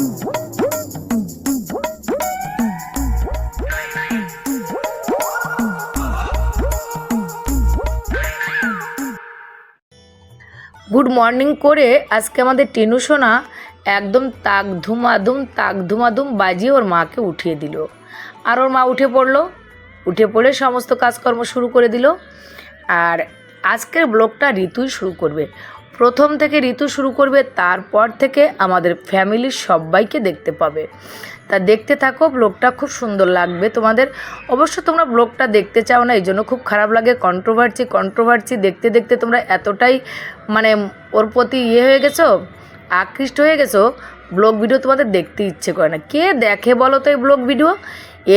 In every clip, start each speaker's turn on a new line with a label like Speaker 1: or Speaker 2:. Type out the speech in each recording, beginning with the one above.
Speaker 1: Good morning করে আজকে আমাদের টেনু সোনা একদম তাক ধুমাধুম তাক ধুমাধুম বাজিয়ে ওর মাকে উঠিয়ে দিল। আর ওর মা উঠে পড়ল। উঠে পড়ে সমস্ত কাজকর্ম শুরু করে দিল। আর আজকের ব্লগটা ঋতুই শুরু করবে। প্রথম থেকে ঋতু শুরু করবে, তারপর থেকে আমাদের ফ্যামিলির সবাইকে দেখতে পাবে। তা দেখতে থাকো ব্লগটা খুব সুন্দর লাগবে তোমাদের। অবশ্য তোমরা ব্লগটা দেখতে চাও না এই জন্য খুব খারাপ লাগে। কন্ট্রোভার্সি কন্ট্রোভার্সি দেখতে দেখতে তোমরা এতটাই মানে ওর প্রতি ইয়ে হয়ে গেছো, আকৃষ্ট হয়ে গেছো ব্লগ ভিডিও তোমাদের দেখতে ইচ্ছে করে না। কে দেখে বলো তো এই ব্লগ ভিডিও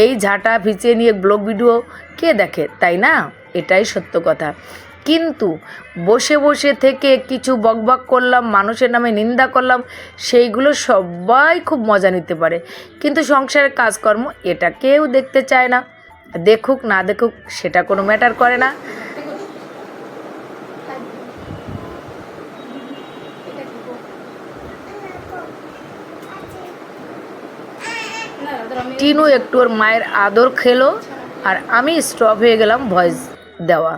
Speaker 1: এই ঝাঁটা ভিচিয়ে নিয়ে ব্লগ ভিডিও কে দেখে, তাই না? এটাই সত্য কথা। কিন্তু বসে বসে থেকে কিছু বকবক করলাম, মানুষের নামে নিন্দা করলাম, সেইগুলো সবাই খুব মজা নিতে পারে। কিন্তু সংসারের কাজকর্ম এটা কেউ দেখতে চায় না। দেখুক না দেখুক, সেটা কোনো ম্যাটার করে না। টিনু একটু ওর মায়ের আদর খেলো, আর আমি স্টপ হয়ে গেলাম ভয়েস দেওয়া।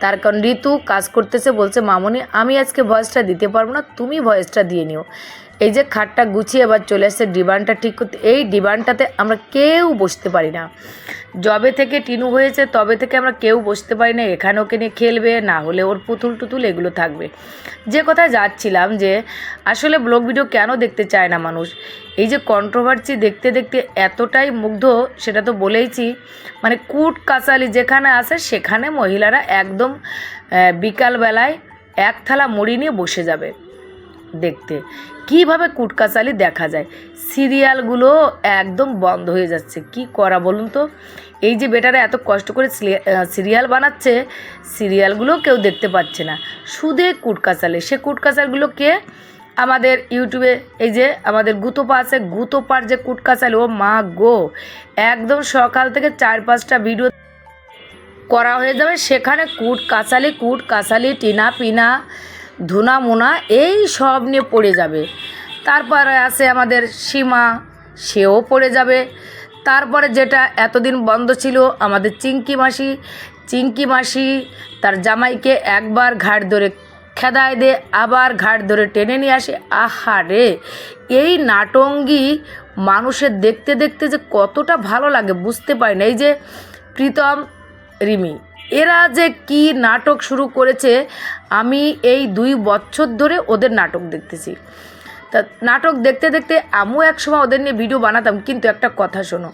Speaker 1: তার কারণ ঋতু কাজ করতেছে বলছে মামনি, আমি আজকে ভয়েসটা দিতে পারব না, তুমি ভয়েসটা দিয়ে নিও। এই যে খাটটা গুছিয়ে এবার চলে আসছে ডিবানটা, ঠিক করতে এই ডিবানটাতে আমরা কেউ বসতে পারি না। জবে থেকে টিনু হয়েছে তবে থেকে আমরা কেউ বসতে পারি না, এখানে ওকে নিয়ে খেলবে, না হলে ওর পুতুল টুতুল এগুলো থাকবে। যে কথায় যাচ্ছিলাম যে, আসলে ব্লগ ভিডিও কেন দেখতে চায় না মানুষ? এই যে কন্ট্রোভার্সি দেখতে দেখতে এতটাই মুগ্ধ, সেটা তো বলেইছি মানে কুট কাচালি যেখানে আসে সেখানে মহিলারা একদম বিকালবেলায় এক থালা মুড়ি নিয়ে বসে যাবে দেখতে। কীভাবে কুটকাচালি দেখা যায়? সিরিয়ালগুলো একদম বন্ধ হয়ে যাচ্ছে। কি করা বলুন তো? এই যে বেটারা এত কষ্ট করে সিরিয়াল বানাচ্ছে, সিরিয়ালগুলো কেউ দেখতে পাচ্ছে না। শুধু কুটকাচালি সে কুটকাচালগুলো কে? আমাদের ইউটিউবে এই যে আমাদের গুতোপা আছে, গুতোপার যে কুটকাচালি ও মা গো! একদম সকাল থেকে চার পাঁচটা ভিডিও করা হয়ে যাবে। সেখানে কুট কাঁচালি কুট কাঁচালি টিনা পিনা ধুনা মুনা, এই সব নিয়ে পড়ে যাবে। তারপরে আছে আমাদের সীমা, সেও পড়ে যাবে। তারপরে যেটা এতদিন বন্ধ ছিল আমাদের চিঙ্কি মাসি। চিঙ্কি মাসি তার জামাইকে একবার ঘাট ধরে খেদায় দে, আবার ঘাট ধরে টেনে নিয়ে আসে। আহা রে! এই নাটঙ্গি মানুষের দেখতে দেখতে যে কতটা ভালো লাগে, বুঝতে পারি না। এই যে প্রীতম, রিমি এরা যে কি নাটক শুরু করেছে, আমি এই দুই বছর ধরে ওদের নাটক দেখতেছি। তা নাটক দেখতে দেখতে আমিও এক সময় ওদের নিয়ে ভিডিও বানাতাম, কিন্তু একটা কথা শোনো,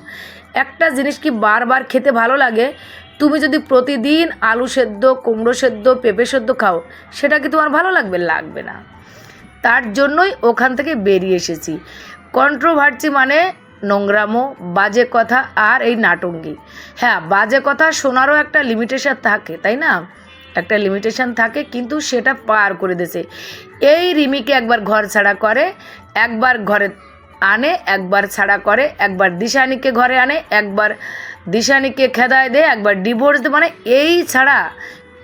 Speaker 1: একটা জিনিস কি বারবার খেতে ভালো লাগে? তুমি যদি প্রতিদিন আলু সেদ্ধ, কুমড়ো সেদ্ধ, পেঁপে সেদ্ধ খাও, সেটা কি তোমার ভালো লাগবে? লাগবে না। তার জন্যই ওখান থেকে বেরিয়ে এসেছি। কন্ট্রোভার্সি মানে নোংরামো, বাজে কথা আর এই নাটঙ্গি। হ্যাঁ বাজে কথা শোনারও একটা লিমিটেশন থাকে, তাই না? একটা লিমিটেশন থাকে, কিন্তু সেটা পার করে দিয়েছে। এই রিমিকে একবার ঘর ছাড়া করে, একবার ঘরে আনে, একবার ছাড়া করে, একবার দিশানিকে ঘরে আনে, একবার দিশানিকে খেদায় দেয়, একবার ডিভোর্স দেয় মানে এই ছাড়া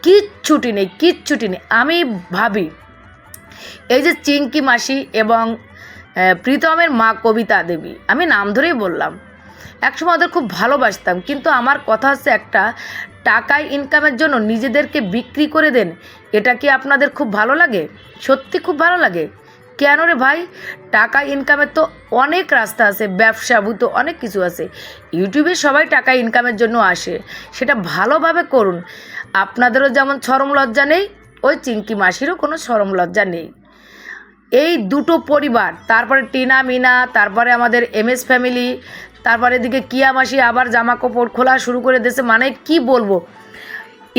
Speaker 1: কিচ্ছুটি নেই কিচ্ছুটি নেই। আমি ভাবি, এই যে চিঙ্কি মাসি এবং প্রীতমের মা কবিতা দেবী। আমি নাম ধরেই বললাম। একসময় ওদের খুব ভালোবাসতাম, কিন্তু আমার কথা হচ্ছে একটা টাকায় ইনকামের জন্য নিজেদেরকে বিক্রি করে দেন, এটা কি আপনাদের খুব ভালো লাগে? সত্যি খুব ভালো লাগে? কেন রে ভাই? টাকা ইনকামের তো অনেক রাস্তা আছে, ব্যবসা, ভূত, অনেক কিছু আছে। ইউটিউবে সবাই টাকা ইনকামের জন্য আসে, সেটা ভালোভাবে করুন। আপনাদেরও যেমন সরম লজ্জা নেই, ওই চিঙ্কি মাসিরও কোনো সরম লজ্জা নেই। এই দুটো পরিবার, তারপরে টিনা, মিনা, তারপরে আমাদের এমএস ফ্যামিলি, তারপরে এদিকে কিয়া মাসি আবার জামা কাপড় খোলা শুরু করে দিয়েছে। মানে কি বলব?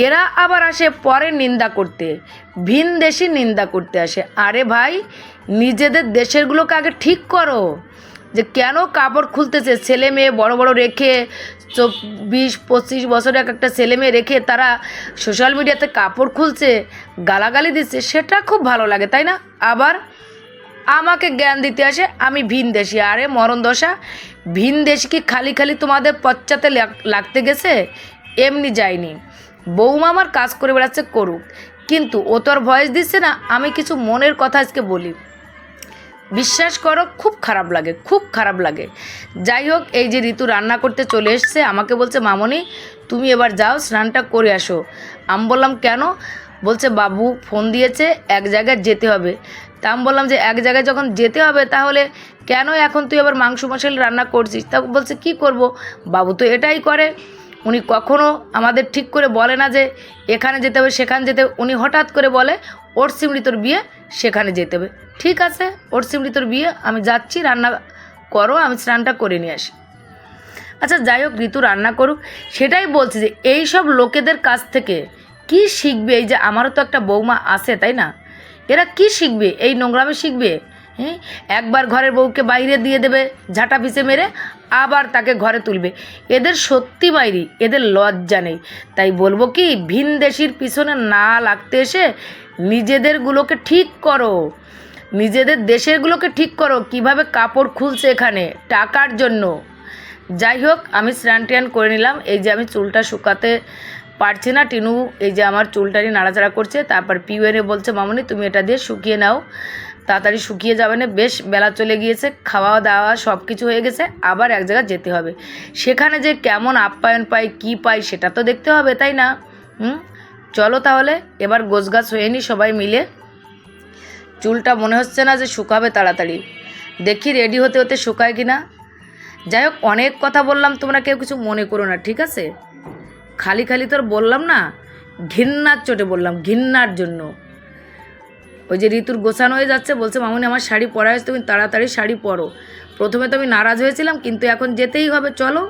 Speaker 1: এরা আবার আসে পরে নিন্দা করতে, ভিন দেশি নিন্দা করতে আসে। আরে ভাই, নিজেদের দেশেরগুলোকে আগে ঠিক করো। যে কেন কাপড় খুলতেছে? ছেলে মেয়ে বড় বড় রেখে চব্বিশ, পঁচিশ বছর এক একটা ছেলে মেয়ে রেখে তারা সোশ্যাল মিডিয়াতে কাপড় খুলছে, গালাগালি দিচ্ছে, সেটা খুব ভালো লাগে, তাই না? আবার আমাকে জ্ঞান দিতে আসে, আমি ভিন দেশি। আরে মরণ দশা, ভিন দেশ কি খালি খালি তোমাদের পশ্চাতে লাগ- লাগতে গেছে? এমনি যায়নি বৌমা আমার কাজ করে বেড়াচ্ছে করুক। কিন্তু ও তো আর ভয়েস দিচ্ছে না, আমি কিছু মনের কথা আজকে বলি। বিশ্বাস করো, খুব খারাপ লাগে, খুব খারাপ লাগে। যাই হোক, এই যে ঋতু রান্না করতে চলে এসছে, আমাকে বলছে, মামনি, তুমি এবার যাও, স্নানটা করে আসো। আমি বললাম, কেন? বলছে, বাবু ফোন দিয়েছে, এক জায়গায় যেতে হবে। তা আমি বললাম যে, এক জায়গায় যখন যেতে হবে, তাহলে কেন এখন তুই আবার মাংস মশলা রান্না করছিস? তা বলছে, কি করব? বাবু তো এটাই করে। উনি কখনো আমাদের ঠিক করে বলে না যে, এখানে যেতে হবে, সেখানে যেতে উনি হঠাৎ করে বলে, ওর সিমড়ি তোর বিয়ে সেখানে যেতে হবে। ঠিক আছে, ওর সিমড়ি তোর বিয়ে, আমি যাচ্ছি, রান্না করো, আমি স্নানটা করে নিয়ে আসি। আচ্ছা যাই হোক, ঋতু রান্না করুক। সেটাই বলছি যে এই সব লোকেদের কাছ থেকে কি শিখবে? এই যে আমারও তো একটা বৌমা আছে, তাই না? এরা কি শিখবে? এই নোংরামে শিখবে? হ্যাঁ একবার ঘরের বউকে বাইরে দিয়ে দেবে, ঝাঁটা পিছে মেরে, আবার তাকে ঘরে তুলবে। এদের সত্যি বাইরি এদের লজ্জা নেই। তাই বলব কি ভিন দেশির পিছনে না লাগতে এসে নিজেদেরগুলোকে ঠিক করো। নিজেদের দেশেরগুলোকে ঠিক করো। কীভাবে কাপড় খুলছে এখানে? টাকার জন্য। যাই হোক, আমি স্নান টান করে নিলাম। এই যে আমি চুলটা শুকাতে পারছি না। টিনু এই যে আমার চুলটারি নাড়াচাড়া করছে। তারপর পিউ এনে বলছে, মামনি, তুমি এটা দিয়ে শুকিয়ে নাও। তাড়াতাড়ি শুকিয়ে যাবে না। বেশ, বেলা চলে গিয়েছে। খাওয়া দাওয়া সব কিছু হয়ে গেছে। আবার এক জায়গায় যেতে হবে। সেখানে যে কেমন আপ্যায়ন পাই কি পাই সেটা তো দেখতে হবে, তাই না? হুম? চলো তাহলে এবার গোছগাছ হয়ে নি সবাই মিলে। চুলটা মনে হচ্ছে না যে শুকাবে তাড়াতাড়ি। দেখি রেডি হতে হতে শুকায় কি না যাই হোক অনেক কথা বললাম তোমরা কেউ কিছু মনে করো না ঠিক আছে? খালি খালি তোর বললাম না ঘৃণার চোটে বললাম ঘৃণার জন্য। ওই যে ঋতুর গোছানো হয়ে যাচ্ছে বলছে মামুনি আমার শাড়ি পরা হয়েছে তুমি তাড়াতাড়ি শাড়ি পরো। প্রথমে তো আমি নারাজ হয়েছিলাম কিন্তু এখন যেতেই হবে চলো।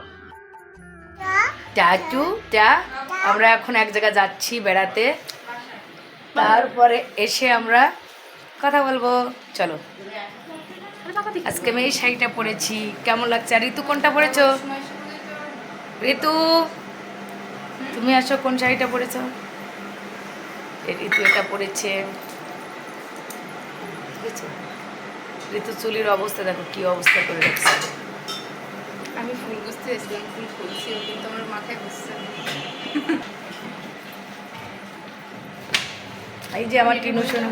Speaker 1: টাটু টা। আমরা এখন এক জায়গায় যাচ্ছি বেড়াতে। তারপরে এসে আমরা কথা বলব। চলো। আজকে আমি এই শাড়িটা পরেছি। কেমন লাগছে? আর ঋতু কোনটা পরেছো? ঋতু, তুমি আসো কোন শাড়িটা পরেছো? ঋতু এটা পরেছে। ঋতু চুলির অবস্থা দেখো, কি অবস্থা করে রাখছে।
Speaker 2: আমি ফুল বুঝতে এসেছিলাম ফুল খুলছি কিন্তু আমার মাথায় বসছে।
Speaker 1: এই যে আমার টিনু শোনো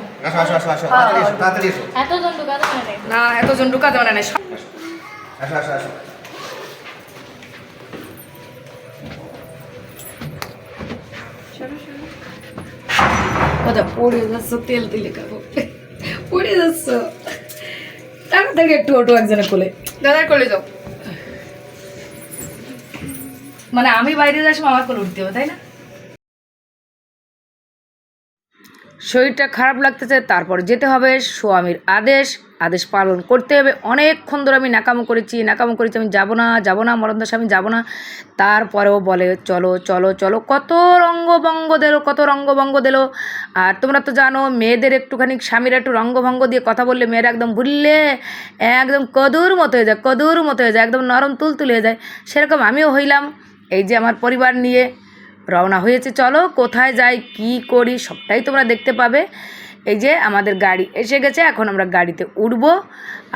Speaker 2: ঢুকাতে
Speaker 1: না ঢুকাতে না কথা পড়ে যাচ্ছ তেল তেলে খাব। পড়ে যাচ্ছ। তাড়াতাড়ি একটু ওটো একজনে কোলে।
Speaker 2: দাদার কোলে যাও।
Speaker 1: মানে আমি বাইরে যাওয়ার সময় আমার কোলে উঠতে হবে, তাই না? শরীরটা খারাপ লাগতেছে, তারপর যেতে হবে স্বামীর আদেশ। আদেশ পালন করতে হবে। অনেকক্ষণ ধরে আমি নাকামো করেছি নাকামো করেছি, আমি যাব না যাব না মরণদাস আমি যাব না। তারপরেও বলে, চলো চলো চলো, কত রঙ্গভঙ্গ দিলো, কত রঙ্গভঙ্গ দিলো। আর তোমরা তো জানো, মেয়েদের একটুখানি, স্বামীরা একটু রঙ্গভঙ্গ দিয়ে কথা বললে মেয়েরা একদম ভুললে, একদম কদুর মতো হয়ে যায়, কদুর মতো হয়ে যায়, একদম নরম তুলতুল হয়ে যায়। সেরকম আমিও হইলাম। এই যে আমার পরিবার নিয়ে রওনা হয়েছে, চলো কোথায় যাই, কি করি, সবটাই তোমরা দেখতে পাবে। এই যে আমাদের গাড়ি এসে গেছে, এখন আমরা গাড়িতে উঠব।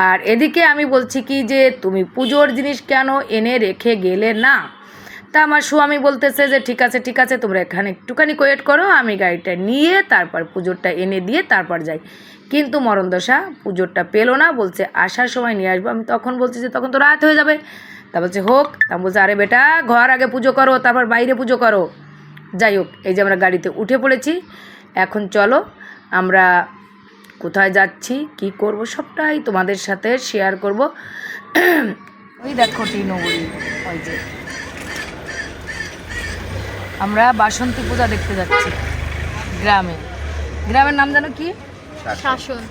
Speaker 1: আর এদিকে আমি বলছি কি যে, তুমি পুজোর জিনিস কেন এনে রেখে গেলে না? তা আমার স্বামী বলতেছে যে, ঠিক আছে ঠিক আছে, তোমরা এখানে একটুখানি ওয়েট করো, আমি গাড়িটা নিয়ে তারপর পুজোরটা এনে দিয়ে তারপর যাই। কিন্তু মরণদশা পুজোরটা পেল না, বলছে আসার সময় নিয়ে আসব। আমি তখন বলছি যে, তখন তো রাত হয়ে যাবে। তা বলছে, হোক। তা বলছে, আরে বেটা, ঘর আগে পুজো করো, তারপর বাইরে পুজো করো। যাই হোক, এই যে আমরা গাড়িতে উঠে পড়েছি। এখন চলো, আমরা কোথায় যাচ্ছি, কি করব, সবটাই তোমাদের সাথে শেয়ার করব। ওই দেখো টিনগুড়ি ওই যে। আমরা বাসন্তী পূজা দেখতে যাচ্ছি, গ্রামে। গ্রামের নাম জানো কি?
Speaker 2: শাসন।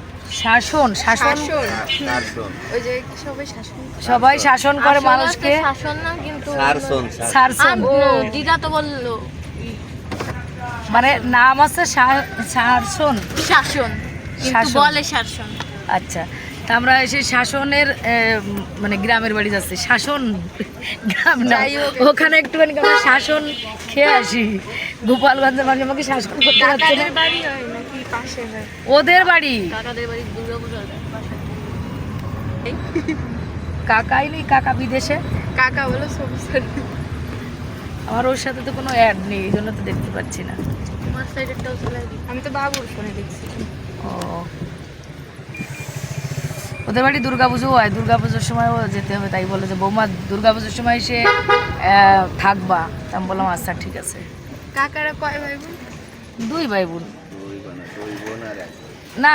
Speaker 1: শাসন শাসন।
Speaker 2: শাসন।
Speaker 3: শাসন।
Speaker 2: ওই যে কি সবাই শাসন।
Speaker 1: করে মানুষকে।
Speaker 4: শাসন না কিন্তু
Speaker 3: শাসন
Speaker 4: দিদা তো বলল।
Speaker 1: মানে নাম আছে শাসন।
Speaker 4: শাসন
Speaker 1: শাসন।
Speaker 4: বলে শাসন
Speaker 1: আচ্ছা। তা আমরা এসে শাসনের মানে গ্রামের বাড়ি যাচ্ছি। শাসন গ্রাম না।
Speaker 2: যাই
Speaker 1: ওখানে একটুখানি আমরা শাসন খেয়ে আসি। গোপালগঞ্জে মাঝে মাঝে শাসন করতে পারছে না।
Speaker 2: হয়।
Speaker 1: ওদের বাড়ি? কাকাই নেই কাকা বিদেশে?
Speaker 2: কাকা হলো সবুজ
Speaker 1: আমার ওর সাথে তো কোনো অ্যাড নেই এই জন্য তো দেখতে পাচ্ছি না।
Speaker 4: তোমার সাইডেরটাও চলে
Speaker 2: আমি তো বাবুর ফোনে দেখছি।
Speaker 1: ও। ওদের বাড়ি দুর্গা পুজো হয় দুর্গা পুজোর সময়ও যেতে হবে তাই বলে যে বৌমা দুর্গা পুজোর সময় এসে আহ, থাকবা। তা আমি বললাম আচ্ছা ঠিক আছে।
Speaker 2: কাকারা কয় ভাই বোন?
Speaker 1: দুই ভাই বোন। না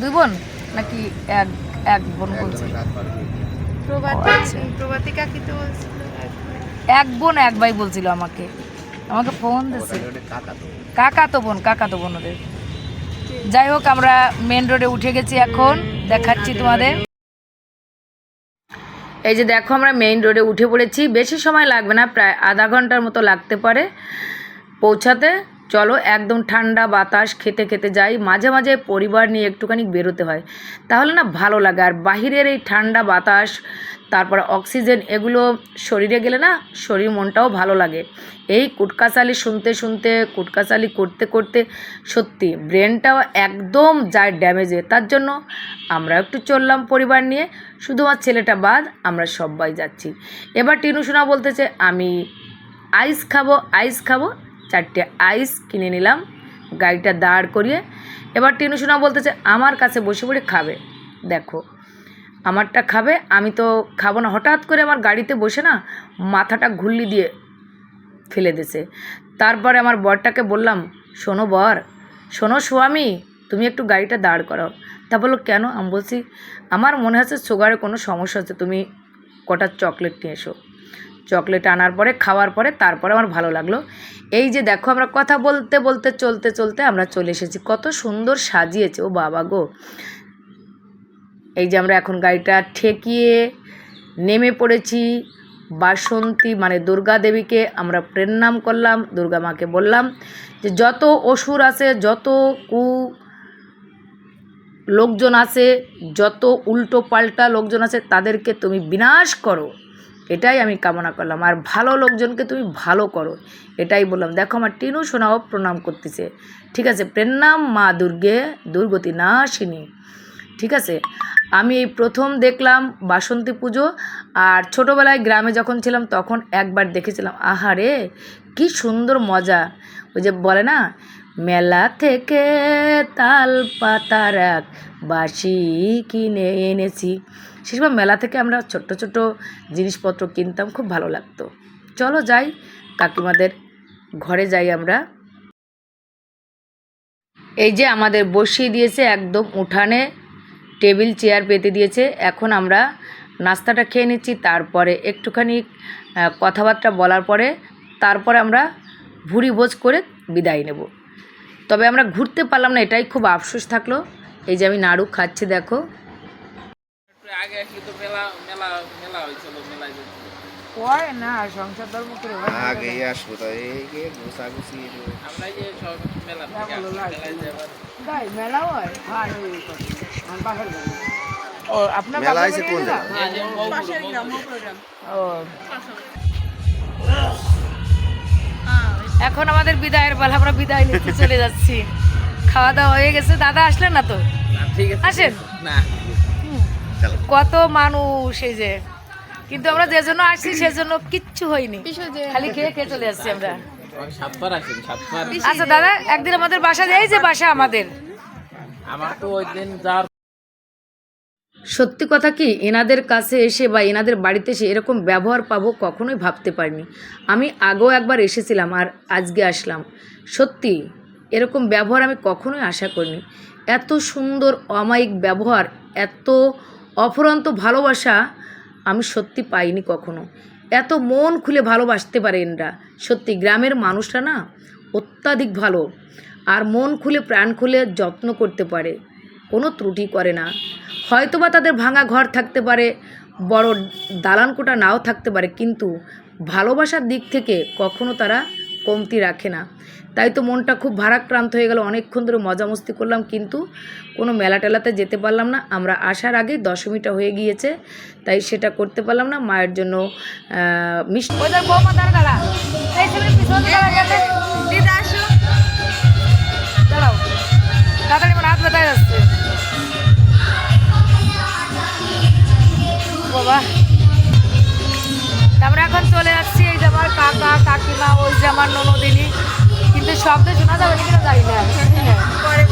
Speaker 1: দুই বোন? নাকি এক এক বোন বলছে? আচ্ছা।
Speaker 2: এক
Speaker 1: বোন এক ভাই বলছিল আমাকে। আমাকে ফোন
Speaker 3: তো
Speaker 1: কাকা তো বোন। কাকা তো বোন ওদের। যাই হোক আমরা মেন রোডে উঠে গেছি এখন। দেখাচ্ছি তোমাদের। এই যে দেখো আমরা মেইন রোডে উঠে পড়েছি। বেশি সময় লাগবে না প্রায় আধা ঘণ্টার মতো লাগতে পারে পৌঁছাতে। চলো একদম ঠান্ডা বাতাস খেতে খেতে যাই। মাঝে মাঝে পরিবার নিয়ে একটুখানি বেরোতে হয়। তাহলে না ভালো লাগে। আর বাহিরের এই ঠান্ডা বাতাস, তারপর অক্সিজেন এগুলো শরীরে গেলে না শরীর মনটাও ভালো লাগে। এই কুটকাচালি শুনতে শুনতে কুটকাচালি করতে করতে সত্যি ব্রেনটাও একদম যায় ড্যামেজে। তার জন্য আমরা একটু চললাম পরিবার নিয়ে। শুধু আমার ছেলেটা বাদ, আমরা সবাই যাচ্ছি। এবার টিনু সোনা বলতেছে, আমি আইস খাব আইস খাব। চারটে আইস কিনে নিলাম, গাড়িটা দাঁড় করিয়ে। এবার টিনু সোনা বলতেছে, আমার কাছে বসে পড়ে খাবে। দেখো, আমারটা খাবে, আমি তো খাব না। হঠাৎ করে আমার গাড়িতে বসে না মাথাটা ঘুরলি দিয়ে ফেলে দিছে তারপরে আমার বরটাকে বললাম, শোনো বর, শোনো স্বামী তুমি একটু গাড়িটা দাঁড় করাও। তা বলল, কেন? আমি বলছি, আমার মনে হচ্ছে সুগারে কোনো সমস্যা হচ্ছে, তুমি কটা চকলেট নিয়ে এসো। চকলেট আনার পরে, খাওয়ার পরে, তারপরে আমার ভালো লাগল। এই যে দেখো, আমরা কথা বলতে বলতে, চলতে চলতে আমরা চলে এসেছি। কত সুন্দর সাজিয়েছে, ও বাবা গো। এই যে আমরা এখন গাড়িটা ঠেকিয়ে নেমে পড়েছি। বাসন্তী মানে দুর্গা দেবীকে আমরা প্রণাম করলাম, দুর্গা মাকে বললাম যে যত অসুর আছে, যত কু লোকজন আছে, যত উল্টো পাল্টা লোকজন আছে, তাদেরকে তুমি বিনাশ করো। এটাই আমি কামনা করলাম। আর ভালো লোকজনকে তুমি ভালো করো। এটাই বললাম। দেখো আমার টিনু সোনাও প্রণাম করতেছে। ঠিক আছে? প্রেরণাম মা দুর্গে, দুর্গতি নাশিনী ঠিক আছে? আমি এই প্রথম দেখলাম বাসন্তী পুজো আর ছোটোবেলায় গ্রামে যখন ছিলাম তখন একবার দেখেছিলাম। আহারে কি সুন্দর মজা। ওই যে বলে না, মেলা থেকে তাল পাতার এক বাসি কিনে এনেছি। সে সময় মেলা থেকে আমরা ছোট্ট ছোট্ট জিনিসপত্র কিনতাম, খুব ভালো লাগতো। চলো যাই, কাকিমাদের ঘরে যাই আমরা। এই যে আমাদের বসিয়ে দিয়েছে একদম উঠানে টেবিল, চেয়ার পেতে দিয়েছে। এখন আমরা নাস্তাটা খেয়ে নিচ্ছি, তারপরে একটুখানি কথাবার্তা বলার পরে তারপরে আমরা ভুরি ভোজ করে বিদায় নেব। তবে আমরা ঘুরতে পারলাম না, এটাই খুব আফসোস থাকল। এই যে আমি নাড়ু খাচ্ছি, দেখো।
Speaker 5: আগে মেলা মেলা মেলা হয়েছিল
Speaker 1: হয় না সংসার ধর্ম করে
Speaker 3: আগে আসব এই যে গুছাগুছি
Speaker 5: আমরা যে সব মেলা
Speaker 1: তাই মেলা হয়? ও আপনার
Speaker 3: মেলা কোন।
Speaker 1: ও। এখন আমাদের বিদায়ের বেলা আমরা বিদায় নিতে চলে যাচ্ছি। খাওয়া দাওয়া হয়ে গেছে। দাদা আসলেন না তো?
Speaker 5: ঠিক আছে।
Speaker 1: আসেন।
Speaker 5: না।
Speaker 1: কত মানুষ এই যে। কিন্তু আমরা যে জন্য আসছি সেজন্য কিচ্ছু হয়নি। খালি খেয়ে খেয়ে চলে আসছি আমরা। আচ্ছা দাদা একদিন আমাদের বাসা এই যে বাসা আমাদের।
Speaker 5: আমার তো ওই দিন যার
Speaker 1: সত্যি কথা কি এনাদের কাছে এসে বা এনাদের বাড়িতে এসে এরকম ব্যবহার পাবো কখনোই ভাবতে পারিনি। আমি আগেও একবার এসেছিলাম আর আজকে আসলাম। সত্যি এরকম ব্যবহার আমি কখনোই আশা করিনি। এত সুন্দর অমায়িক ব্যবহার এত অফুরন্ত ভালোবাসা আমি সত্যি পাইনি কখনো। এত মন খুলে ভালোবাসতে পারে এনরা। সত্যি, গ্রামের মানুষরা না অত্যাধিক ভালো। আর মন খুলে, প্রাণ খুলে যত্ন করতে পারে। কোনো ত্রুটি করে না। হয়তোবা তাদের ভাঙা ঘর থাকতে পারে, বড় দালানকোটা নাও থাকতে পারে, কিন্তু ভালোবাসার দিক থেকে কখনো তারা কমতি রাখে না। তাই তো মনটা খুব ভারাক্রান্ত হয়ে গেল। অনেকক্ষণ ধরে মজা মস্তি করলাম, কিন্তু কোনো মেলা টেলাতে যেতে পারলাম না। আমরা আসার আগে দশমীটা হয়ে গিয়েছে, তাই সেটা করতে পারলাম না। মায়ের জন্য মিষ্টি বাবা। তারপরে এখন চলে যাচ্ছি এই যে আমার কাকা, কাকিমা, ওই যে আমার ননদিনী। কিন্তু শব্দ শোনা যাবে কিনা জানি না।
Speaker 2: পরে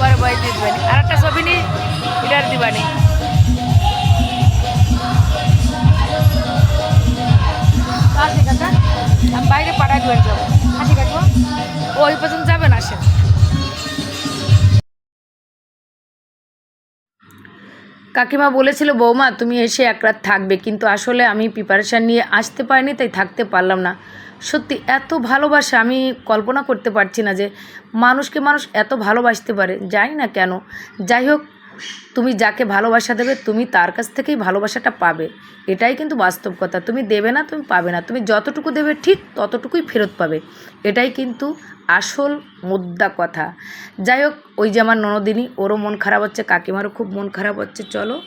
Speaker 2: পরে
Speaker 1: বয়স দিবানি আর একটা ছবি নি, এটার দিবানি। বাইরে পাঠাই দিবেন যাব। হাসি কাকু, ওই পর্যন্ত কাকিমা বলেছিল, বৌমা, তুমি এসে এক রাত থাকবে। কিন্তু আসলে আমি প্রিপারেশান নিয়ে আসতে পারিনি, তাই থাকতে পারলাম না। সত্যি, এত ভালোবাসা আমি কল্পনা করতে পারছি না যে মানুষকে মানুষ এত ভালোবাসতে পারে। জানি না কেন। যাই হোক তুমি যাকে ভালোবাসা দেবে, তুমি তার কাছ থেকেই ভালোবাসাটা পাবে। এটাই কিন্তু বাস্তব কথা। তুমি দেবে না, তুমি পাবে না। তুমি যতটুকু দেবে, ঠিক ততটুকুই ফেরত পাবে। এটাই কিন্তু আসল মুদ্রা কথা। যাই হোক, ওই যে আমার ননদিনী, ওরও মন খারাপ হচ্ছে, কাকিমারও খুব মন খারাপ হচ্ছে। চলো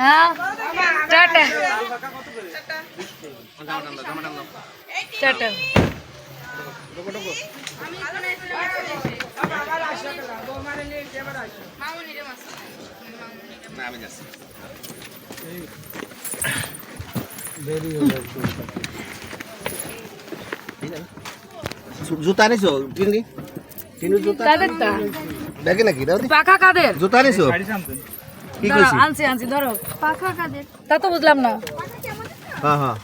Speaker 1: হ্যাঁ? টাটা। টাটা।
Speaker 3: জুতা আনিছো টিনি টিনু জুতা?
Speaker 1: কাদের তা।
Speaker 3: ব্যাগে নাকি দাও
Speaker 1: পাখা কাদের?
Speaker 3: জুতা আনিছো? কি কইছি
Speaker 1: আনছি আনছি ধরো।
Speaker 4: পাখা কাদের?
Speaker 1: তা তো বুঝলাম না।
Speaker 3: হ্যাঁ হ্যাঁ।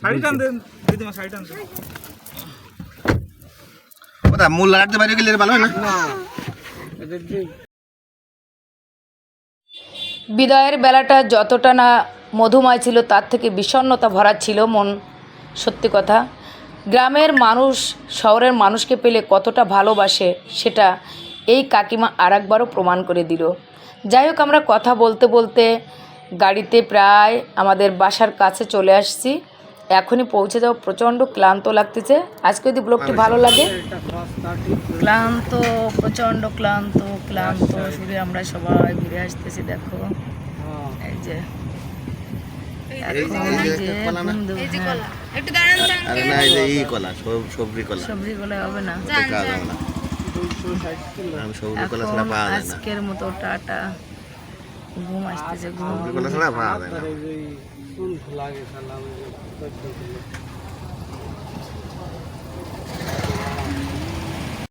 Speaker 6: শাড়ি টান দেন দিদিমা শাড়ি টান দেন।
Speaker 3: ওটা মূল লাগাতে বাইরে গেলে ভালো হয় না?
Speaker 1: বিদায়ের বেলাটা যতটা না মধুময় ছিল তার থেকে বিষণ্ণতা ভরা ছিল মন। সত্যি কথা গ্রামের মানুষ শহরের মানুষকে পেলে কতটা ভালোবাসে সেটা এই কাকিমা আর একবারও প্রমাণ করে দিল। যাই হোক আমরা কথা বলতে বলতে গাড়িতে প্রায় আমাদের বাসার কাছে চলে আসছি। এখনই পৌঁছে যাও প্রচণ্ড ক্লান্ত লাগতেছে। আজকে যদি ব্লগটি ভালো লাগে। ক্লান্ত প্রচণ্ড ক্লান্ত ক্লান্ত। শুধু আমরা সবাই ঘুরে আসতেছি দেখো। এই যে।
Speaker 3: এই যে- এই যে কলা না?
Speaker 1: বন্ধু,
Speaker 2: একটু দাঁড়ান যান
Speaker 3: না এই যে এই কলা সব- সবজি কলা।
Speaker 1: হবে না। এখন আজকের মতো টাটা। ঘুম আসতেছে ঘুম